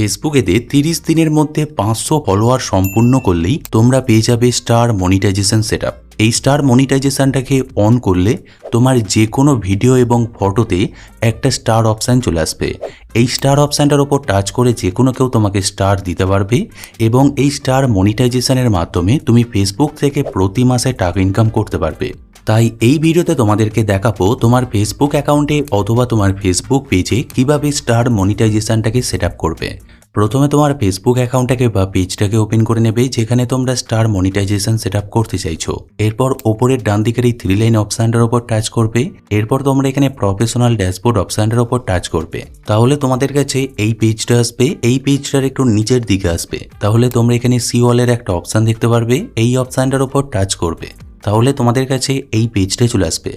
ফেসবুকেতে তিরিশ দিনের মধ্যে পাঁচশো ফলোয়ার সম্পূর্ণ করলেই তোমরা পেয়ে যাবে স্টার মনিটাইজেশন সেট এই স্টার মনিটাইজেশনটাকে অন করলে তোমার যে কোনো ভিডিও এবং ফটোতে একটা স্টার অপশান চলে আসবে। এই স্টার অপশানটার ওপর টাচ করে যে কোনো কেউ তোমাকে স্টার দিতে পারবে এবং এই স্টার মনিটাইজেশনের মাধ্যমে তুমি ফেসবুক থেকে প্রতি মাসে টাকা ইনকাম করতে পারবে। তাই এই ভিডিওতে তোমাদেরকে দেখাবো তোমার ফেসবুক অ্যাকাউন্টে অথবা তোমার ফেসবুক পেজে কীভাবে স্টার মনিটাইজেশনটাকে সেট করবে। প্রথমে তোমার ফেসবুক অ্যাকাউন্টটাকে বা পেজটাকে ওপেন করে নেবে, যেখানে তোমরা স্টার মনিটাইজেশন সেট করতে চাইছো। এরপর ওপরের ডান দিকের এই থ্রি লাইন অপশানটার উপর টাচ করবে। এরপর তোমরা এখানে প্রফেশনাল ড্যাশবোর্ড অপশানটার উপর টাচ করবে। তাহলে তোমাদের কাছে এই পেজটা আসবে, এই পেজটার একটু নিচের দিকে আসবে। তাহলে তোমরা এখানে সিওয়ালের একটা অপশান দেখতে পারবে, এই অপশানটার উপর টাচ করবে। তাহলে তোমাদের কাছে এই পেজটা চলে আসবে।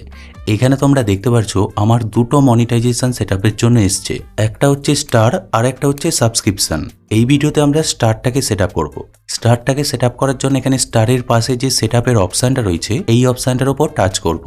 এখানে তোমরা দেখতে পারছ, আমার দুটো মনিটাইজেশন সেটআপের জন্য এসছে। একটা হচ্ছে স্টার আর একটা হচ্ছে সাবস্ক্রিপশন এই ভিডিওতে আমরা স্টারটাকে সেট আপ করব। স্টারটাকে সেট আপ করার জন্য এখানে স্টারের পাশে যে সেট আপের অপশানটা রয়েছে, এই অপশানটার ওপর টাচ করব।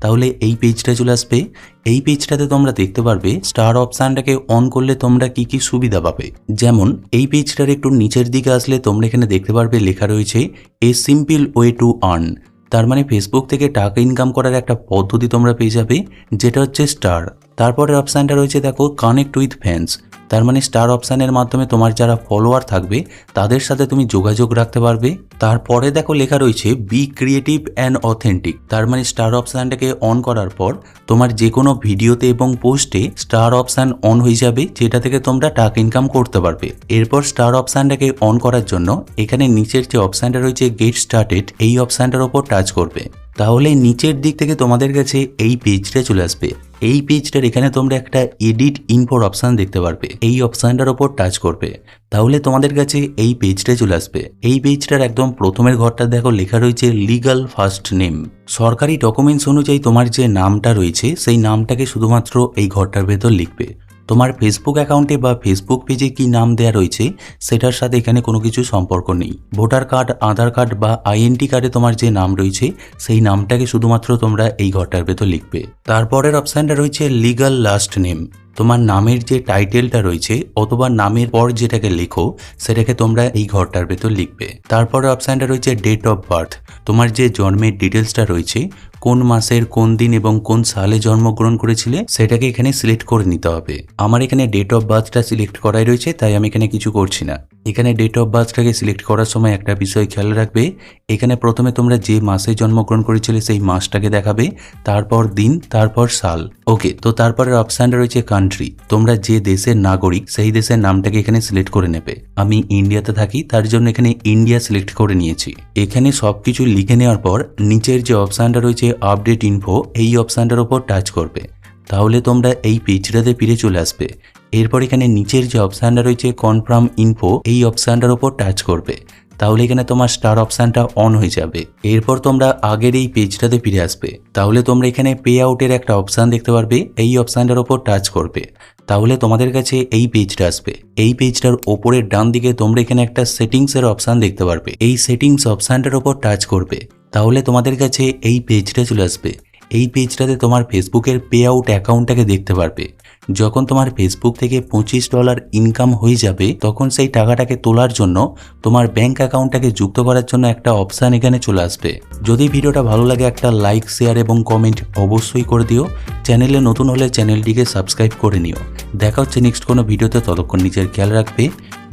তাহলে এই পেজটা চলে আসবে। এই পেজটাতে তোমরা দেখতে পারবে স্টার অপশানটাকে অন করলে তোমরা কি কি সুবিধা পাবে। যেমন, এই পেজটার একটু নিচের দিকে আসলে তোমরা এখানে দেখতে পারবে লেখা রয়েছে a simple way to earn তার মানে ফেসবুক থেকে টাকা ইনকাম করার একটা পদ্ধতি তোমরা পেয়ে যাবে, যেটা হচ্ছে স্টার তারপরের অপশানটা রয়েছে, দেখো কানেক্ট উইথ ফ্যান্স তার মানে স্টার অপশানের মাধ্যমে তোমার যারা ফলোয়ার থাকবে, তাদের সাথে তুমি যোগাযোগ রাখতে পারবে। তারপরে দেখো, লেখা রয়েছে বি ক্রিয়েটিভ অ্যান্ড অথেন্টিক তার মানে স্টার অপশানটাকে অন করার পর, তোমার যে কোনো ভিডিওতে এবং পোস্টে স্টার অপশান অন হয়ে যাবে, যেটা থেকে তোমরা টাকা ইনকাম করতে পারবে। এরপর স্টার অপশানটাকে অন করার জন্য, এখানে নিচের যে অপশানটা রয়েছে গেট স্টার্টেড এই অপশানটার ওপর টাচ করবে। তাহলে নিচের দিক থেকে তোমাদের কাছে এই পেজটা চলে আসবে। এই পেজটার এখানে তোমরা একটা এডিট ইনফোর অপশান দেখতে পারবে। এই অপশানটার ওপর টাচ করবে। তাহলে তোমাদের কাছে এই পেজটা চলে আসবে। এই পেজটার একদম প্রথমের ঘরটা দেখো, লেখা রয়েছে লিগাল ফার্স্ট নেম সরকারি ডকুমেন্টস অনুযায়ী তোমার যে নামটা রয়েছে, সেই নামটাকে শুধুমাত্র এই ঘরটার ভেতর লিখবে। তোমার ফেসবুক অ্যাকাউন্টে বা ফেসবুক পেজে কি নাম দেওয়া রয়েছে, সেটার সাথে এখানে কোনো কিছু সম্পর্ক নেই। ভোটার কার্ড আধার কার্ড বা আইএনটি কার্ডে তোমার যে নাম রয়েছে, সেই নামটাকে শুধুমাত্র তোমরা এই ঘরটার ভেতর লিখবে। তারপরের অপশানটা রয়েছে লিগাল লাস্ট নেম তোমার নামের যে টাইটেলটা রয়েছে, অথবা নামের পর যেটাকে লেখো, সেটাকে তোমরা এই ঘরটার ভেতর লিখবে। তারপরে অপশানটা রয়েছে ডেট অফ বার্থ তোমার যে জন্মের ডিটেলসটা রয়েছে কোন মাসের কোন দিন এবং কোন সালে জন্মগ্রহণ করেছিলে সেটাকে এখানে সিলেক্ট করে নিতে হবে। আমার এখানে ডেট অফ বার্থটা সিলেক্ট করাই রয়েছে, তাই আমি এখানে কিছু করছি না। এখানে ডেট অফ বার্থটাকে সিলেক্ট করার সময় একটা বিষয় খেয়াল রাখবে, এখানে প্রথমে তোমরা যে মাসে জন্মগ্রহণ করেছিলে সেই মাসটাকে দেখাবে, তারপর দিন, তারপর সাল। ওকে তো তারপরের অপশানটা রয়েছে কান্ট্রি তোমরা যে দেশের নাগরিক সেই দেশের নামটাকে এখানে সিলেক্ট করে নেবে। আমি ইন্ডিয়াতে থাকি, তার জন্য এখানে ইন্ডিয়া সিলেক্ট করে নিয়েছি। এখানে সব কিছু লিখে নেওয়ার পর নিচের যে অপশানটা রয়েছে আপডেট ইনফো এই অপশানটার ওপর টাচ করবে। তাহলে তোমরা এই পেজটাতে ফিরে চলে আসবে। এরপর এখানে নিচের যে অপশানটা রয়েছে কনফার্ম ইনফো এই অপশানটার ওপর টাচ করবে। তাহলে এখানে তোমার স্টার অপশানটা অন হয়ে যাবে। এরপর তোমরা আগের এই পেজটাতে ফিরে আসবে। তাহলে তোমরা এখানে পে আউটের একটা অপশান দেখতে পারবে, এই অপশানটার ওপর টাচ করবে। তাহলে তোমাদের কাছে এই পেজটা আসবে। এই পেজটার ওপরের ডান দিকে তোমরা এখানে একটা সেটিংস এর অপশান দেখতে পারবে। এই সেটিংস অপশানটার ওপর টাচ করবে। তাহলে তোমাদের কাছে এই পেজটা চলে আসবে। এই পেজটাতে তোমার ফেসবুকের পে আউট অ্যাকাউন্টটাকে দেখতে পারবে। যখন তোমার ফেসবুক থেকে পঁচিশ ডলার ইনকাম হয়ে যাবে, তখন সেই টাকাটাকে তোলার জন্য তোমার ব্যাংক অ্যাকাউন্টটাকে যুক্ত করার জন্য একটা অপশান এখানে চলে আসবে। যদি ভিডিওটা ভালো লাগে একটা লাইক শেয়ার এবং কমেন্ট অবশ্যই করে দিও। চ্যানেলে নতুন হলে চ্যানেলটিকে সাবস্ক্রাইব করে নিও। দেখা হচ্ছে নেক্সট কোনো ভিডিওতে, ততক্ষণ নিজের খেয়াল রাখবে।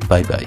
Bye bye